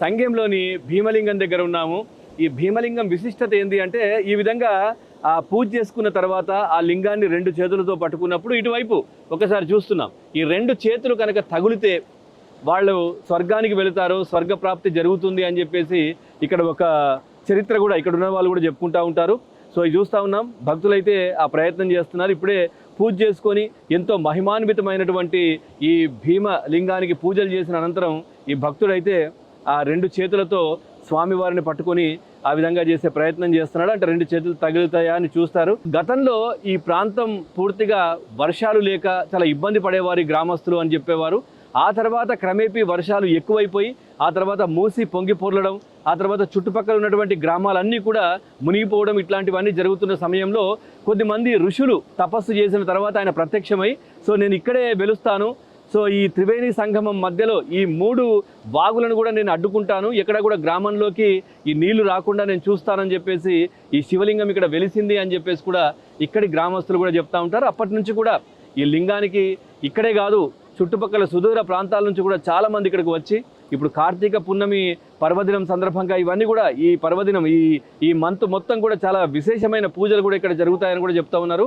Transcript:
సంఘంలోని భీమలింగం దగ్గర ఉన్నాము. ఈ భీమలింగం విశిష్టత ఏంది అంటే ఈ విధంగా ఆ పూజ చేసుకున్న తర్వాత ఆ లింగాన్ని రెండు చేతులతో పట్టుకున్నప్పుడు ఇటువైపు ఒకసారి చూస్తున్నాం. ఈ రెండు చేతులు కనుక తగులితే వాళ్ళు స్వర్గానికి వెళుతారు స్వర్గ ప్రాప్తి జరుగుతుంది అని చెప్పేసి ఇక్కడ ఒక చరిత్ర కూడా ఇక్కడ ఉన్న వాళ్ళు కూడా చెప్పుకుంటూ ఉంటారు. సో ఇది చూస్తూ ఉన్నాం. భక్తులైతే ఆ ప్రయత్నం చేస్తున్నారు. ఇప్పుడే పూజ చేసుకొని ఎంతో మహిమాన్వితమైనటువంటి ఈ భీమ లింగానికి పూజలు చేసిన అనంతరం ఈ భక్తుడైతే ఆ రెండు చేతులతో స్వామివారిని పట్టుకొని ఆ విధంగా చేసే ప్రయత్నం చేస్తున్నాడు. అంటే రెండు చేతులు తగులుతాయా అని చూస్తారు. గతంలో ఈ ప్రాంతం పూర్తిగా వర్షాలు లేక చాలా ఇబ్బంది పడేవారు గ్రామస్తులు అని చెప్పేవారు. ఆ తర్వాత క్రమేపీ వర్షాలు ఎక్కువైపోయి ఆ తర్వాత మూసి పొంగి పొర్లడం ఆ తర్వాత చుట్టుపక్కల ఉన్నటువంటి గ్రామాలన్నీ కూడా మునిగిపోవడం ఇట్లాంటివన్నీ జరుగుతున్న సమయంలో కొద్దిమంది ఋషులు తపస్సు చేసిన తర్వాత ఆయన ప్రత్యక్షమై సో నేను ఇక్కడే వెలుస్తాను సో ఈ త్రివేణి సంగమం మధ్యలో ఈ మూడు వాగులను కూడా నేను అడ్డుకుంటాను. ఎక్కడ కూడా గ్రామంలోకి ఈ నీళ్ళు రాకుండా నేను చూస్తానని చెప్పేసి ఈ శివలింగం ఇక్కడ వెలిసింది అని చెప్పేసి కూడా ఇక్కడి గ్రామస్తులు కూడా చెప్తా ఉంటారు. అప్పటి నుంచి కూడా ఈ లింగానికి ఇక్కడే కాదు చుట్టుపక్కల సుదూర ప్రాంతాల నుంచి కూడా చాలామంది ఇక్కడికి వచ్చి ఇప్పుడు కార్తీక పున్నమి పర్వదినం సందర్భంగా ఇవన్నీ కూడా ఈ పర్వదినం ఈ ఈ మంత్ మొత్తం కూడా చాలా విశేషమైన పూజలు కూడా ఇక్కడ జరుగుతాయని కూడా చెప్తా ఉన్నారు.